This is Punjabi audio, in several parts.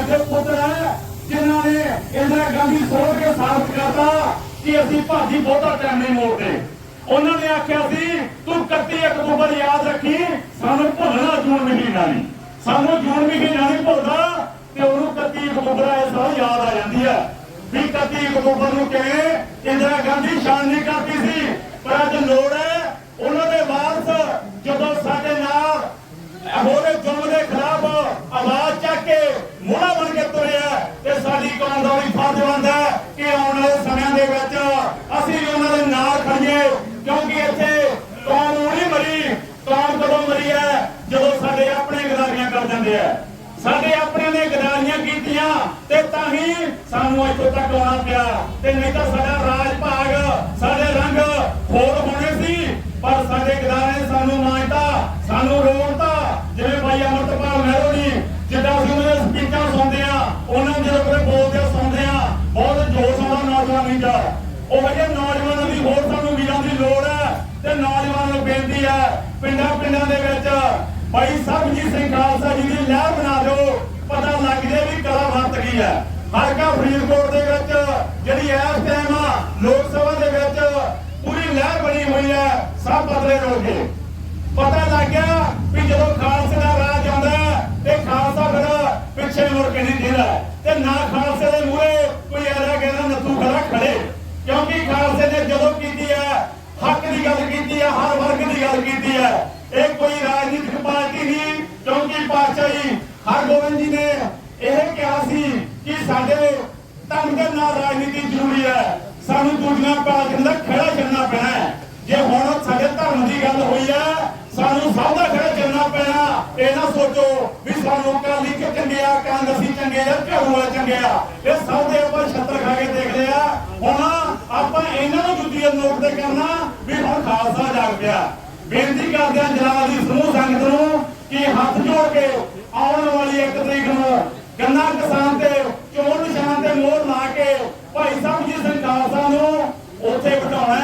ਐਸੇ ਪੁੱਤਰ ਹੈ, ਜਿਨ੍ਹਾਂ ਨੇ ਇੰਦਰਾ ਗਾਂਧੀ ਸੋਚ ਕੇ ਸਾਬਤ ਕਰਤਾ ਕਿ ਅਸੀਂ ਭਾਜੀ ਬਹੁਤਾ ਟਾਈਮ ਨਹੀਂ ਮੋੜਦੇ। ਉਹਨਾਂ ਨੇ ਆਖਿਆ ਸੀ, ਤੂੰ 31 ਅਕਤੂਬਰ ਯਾਦ ਰੱਖੀ, ਸਾਨੂੰ ਭੁੱਲਣਾ ਜੂਨ ਮਹੀਨਾ ਨਹੀਂ ਸਾਨੂੰ ਜੂਨ ਮਹੀਨਾ ਨਹੀਂ ਭੁੱਲਦਾ ਤੇ ਉਹਨੂੰ 31 ਅਕਤੂਬਰ ਇਸ ਸਾਲ ਯਾਦ ਆ ਜਾਂਦੀ ਹੈ ਵੀ 31 ਅਕਤੂਬਰ ਨੂੰ ਕਿਵੇਂ? ਇੰਦਰਾ ਗਾਂਧੀ ਸ਼ਾਨ ਨਹੀਂ ਕਰਦੀ ਸੀ, ਪਰ ਅੱਜ ਲੋੜ ਹੈ ਉਹਨਾਂ ਦੇ ਵਾਰਸ ਜਦੋਂ ਸਾਡੇ ਨਾਲ ਹੋਰੇ ਜ਼ੁਲਮ ਦੇ ਖਿਲਾਫ ਆਵਾਜ਼ ਚੱਕ ਕੇ ਮੋਹਰਾ ਬਣ ਕੇ ਤੁਰਿਆ ਤੇ ਸਾਡੀ ਕੌਮ ਦਾ ਵੀ ਫਰਜ਼ ਬਣਦਾ ਕਿ ਆਉਣ ਵਾਲੇ ਸਮਿਆਂ ਦੇ ਵਿੱਚ ਅਸੀਂ ਵੀ ਉਹਨਾਂ ਦੇ ਨਾਲ ਖੜੀਏ, ਕਿਉਂਕਿ ਇੱਥੇ ਕੌਮ ਨਹੀਂ ਮਰੀ ਕੌਮ ਕਦੋਂ ਮਰੀ ਹੈ? ਜਦੋਂ ਸਾਡੇ ਆਪਣੇ ਗਦਾਰੀਆਂ ਕਰ ਜਾਂਦੇ ਆ ਸਾਡੇ ਆਪਣੇ ਨੇ ਗਦਾਰੀਆਂ ਕੀਤੀਆਂ ਤੇ ਤਾਂ ਹੀ ਸਾਨੂੰ ਇੱਥੋਂ ਤੱਕ ਆਉਣਾ ਪਿਆ। ਤੇ ਨਹੀਂ ਤਾਂ ਸਾਡਾ ਰਾਜ ਭਾਗ ਸਾਡੇ ਰੰਗ ਹੋਰ ਹੋਣੇ ਸੀ ਪਰ ਸਾਡੇ ਗਦਾਰਾਂ ਨੇ ਸਾਨੂੰ ਮਾਨਤਾ ਸਾਨੂੰ ਰੋਣਤਾ ਜਿਵੇਂ ਭਾਈ ਅਮਰਤਪਾਲ ਮਹਿਰੋ ਜੀ ਜਿੱਦਾਂ ਅਸੀਂ ਉਹਨਾਂ ਦੇ ਸਪੀਚਾਂ ਸੁਣਦੇ ਆ ਉਹਨਾਂ ਨੂੰ ਜਦੋਂ ਕੋਈ ਬੋਲਦੇ ਆ ਸੁਣਦੇ ਆ ਬਹੁਤ ਜੋਸ਼ ਆਉਂਦਾ ਨੌਜਵਾਨੀ ਦਾ ਉਹ ਜਿਹੇ ਨੌਜਵਾਨਾਂ ਦੀ ਹੋਰ ਸਾਨੂੰ ਵੀਰਾਂ ਦੀ ਲੋੜ ਹੈ ਤੇ ਨੌਜਵਾਨਾਂ ਨੂੰ ਬੇਨਤੀ ਹੈ ਪਿੰਡਾਂ ਪਿੰਡਾਂ ਦੇ ਵਿੱਚ ਭਾਈ ਸਰਬਜੀਤ ਸਿੰਘ ਖਾਲਸਾ ਜੀ ਦੀ ਲਹਿਰ ਬਣਾ ਦਿਓ। ਪਤਾ ਲੱਗ ਜੇ ਵੀ ਕਲਾ ਵਰਤ ਗਈ ਹੈ। ਹਲਕਾ ਫਰੀਦਕੋਟ ਦੇ ਵਿੱਚ ਜਿਹੜੀ ਇਸ ਟਾਈਮ ਲੋਕ ਸਭਾ ਦੇ ਵਿੱਚ ਪੂਰੀ ਲਹਿਰ ਬਣੀ ਹੋਈ ਹੈ ਸਭ ਬਦਲੇ ਰੋਕੇ ਪਤਾ ਲੱਗ ਗਿਆ ਵੀ ਜਦੋਂ ਖਾਲਸੇ ਦਾ ਰਾਜ ਆਉਂਦਾ ਤੇ ਖਾਲਸਾ ਫਿਰ ਪਿੱਛੇ ਮੁੜ ਕੇ ਨਹੀਂ ਦਿੰਦਾ ਤੇ ਨਾ ਖਾਲਸੇ ਦੇ ਮੂਹਰੇ ਕੋਈ ਐਰਾ ਕਹਿੰਦਾ ਨੱਥੂ ਖੜਾ ਖੜੇ। ਕਿਉਂਕਿ ਖਾਲਸੇ ਨੇ ਜਦੋਂ ਕੀਤੀ ਹੈ, ਹੱਕ ਦੀ ਗੱਲ ਕੀਤੀ ਹੈ, ਹਰ ਵਰਗ ਦੀ ਗੱਲ ਕੀਤੀ ਹੈ। ਇਹ ਕੋਈ ਰਾਜਨੀਤਿਕ ਪਾਰਟੀ ਨਹੀਂ, ਕਿਉਂਕਿ ਪਾਤਸ਼ਾਹੀ ਹਰਗੋਬਿੰਦ ਜੀ ਨੇ ਇਹ ਕਿਹਾ ਸੀ ਕਿ ਸਾਡੇ ਧਰਮ ਦੇ ਨਾਲ ਰਾਜਨੀਤੀ ਜ਼ਰੂਰੀ ਹੈ। ਸਾਨੂੰ ਦੂਜੀਆਂ ਪਾਰਟੀਆਂ ਦਾ ਖੜਾ ਚੱਲਣਾ ਪੈਣਾ ਹੈ। ਜੇ ਹੁਣ ਸਾਡੇ ਧਰਮ ਦੀ ਗੱਲ ਹੋਈ ਹੈ, ਸਾਨੂੰ ਸਭ ਦਾ ਖੜਾ ਚੱਲਣਾ ਪੈਣਾ। ਇਹ ਨਾ ਸੋਚੋ ਵੀ ਸਾਨੂੰ ਕਾਲੀ ਕਿ ਚੰਗੇ ਆ, ਕਾਂਗਰਸੀ ਚੰਗੇ ਆ ਝਾੜੂ ਵਾਲੇ ਚੰਗੇ ਆ। ਇਹ ਸਭ ਦੇ ਆਪਾਂ ਛੱਤਰ ਖਾ ਕੇ ਦੇਖਦੇ ਆ। ਇਹਨਾਂ ਨੋਟ ਤੇ ਕਰਨਾ ਵੀ ਹੁਣ ਖਾਲਸਾ ਜਾਗ ਪਿਆ। ਬੇਨਤੀ ਕਰਦੇ ਆ ਜਲਾਲ ਦੀ ਸਮੂਹ ਸੰਗਤ ਨੂੰ ਕਿ ਹੱਥ ਜੋੜ ਕੇ ਆਉਣ ਵਾਲੀ ਇੱਕ ਤਰੀਕ ਨੂੰ ਗੰਨਾ ਕਿਸਾਨ ਤੇ ਚੋਣ ਨਿਸ਼ਾਨ ਤੇ ਮੋਹਰ ਲਾ ਕੇ ਭਾਈ ਸਾਹਿਬ ਜੀ ਸਿੰਘ ਖਾਲਸਾ ਨੂੰ ਉੱਥੇ ਬਿਠਾਉਣਾ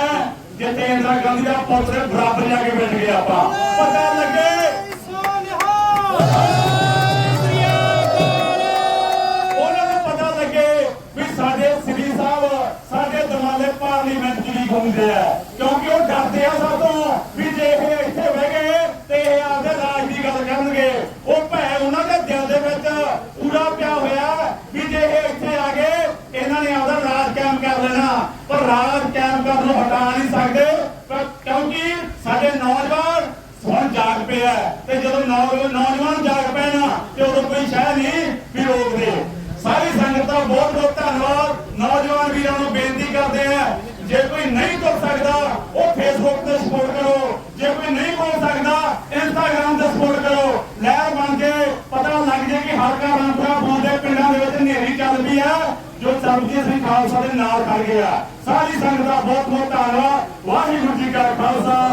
ਜਿੱਥੇ ਇੰਦਰਾ ਗਾਂਧੀ ਦਾ ਪੁੱਤਰ ਬਰਾਬਰ ਜਾ ਕੇ ਬੈਠ ਗਿਆ ਆਪਾਂ। ਕਿਉਂਕਿ ਉਹ ਡਰਦੇ ਆ ਸਾਤੋਂ ਵੀ ਜੇ ਇਹ ਇੱਥੇ ਬਹਿ ਗਏ ਤੇ ਇਹ ਆਪਦੇ ਰਾਜ ਦੀ ਗੱਲ ਕਰਨਗੇ। ਉਹ ਭੈ ਉਹਨਾਂ ਦੇ ਦਿਲ ਦੇ ਵਿੱਚ ਪੂਰਾ ਪਿਆ ਹੋਇਆ ਵੀ ਜੇ ਇਹ ਇੱਥੇ ਆ ਗਏ, ਇਹਨਾਂ ਨੇ ਆਪਦਾ ਰਾਜ ਕਾਇਮ ਕਰ ਲੈਣਾ। ਪਰ ਰਾਜ ਕਾਇਮ ਕਰਨ ਨੂੰ ਹਟਾ ਨਹੀਂ ਸਕਦੇ। ਕਿਉਂਕਿ ਸਾਡੇ ਨੌਜਵਾਨ ਹੁਣ ਜਾਗ ਪਿਆ ਤੇ ਜਦੋਂ ਨੌਜਵਾਨ ਜਾਗ ਪੈਣਾ ਤੇ ਉਦੋਂ ਕੋਈ ਸ਼ਹਿ ਨਹੀਂ ਵੀ ਰੋਕਦੇ। ਸਾਰੀ ਸੰਗਤ ਦਾ ਬਹੁਤ ਬਹੁਤ ਧੰਨਵਾਦ। ਨੌਜਵਾਨ ਵੀਰਾਂ ਨੂੰ ਬੇਨਤੀ ਕਰਦੇ ਆ, ਜੇ ਕੋਈ ਨਹੀਂ ਤੁਰ ਸਕਦਾ ਉਹ ਫੇਸਬੁੱਕ ਤੇ ਸਪੋਰਟ ਕਰੋ ਜੇ ਕੋਈ ਨਹੀਂ ਬੋਲ ਸਕਦਾ ਇੰਸਟਾਗ੍ਰam ਤੇ ਸਪੋਰਟ ਕਰੋ ਲਹਿਰ ਬਣ ਕੇ ਪਤਾ ਲੱਗ ਜੇ ਕਿ ਹਲਕਾ ਰਾਮਪੁਰਾ ਬੋਲਦੇ ਪਿੰਡਾਂ ਦੇ ਵਿੱਚ ਚੱਲ ਪਈ ਆ, ਜੋ ਸਰਬਜੀਤ ਸਿੰਘ ਖਾਲਸਾ ਦੇ ਨਾਲ ਖੜ ਗਿਆ ਸਾਰੀ ਸੰਗਤ ਦਾ ਬਹੁਤ ਬਹੁਤ ਧੰਨਵਾਦ। ਵਾਹਿਗੁਰੂ ਜੀ ਕਾ ਖਾਲਸਾ।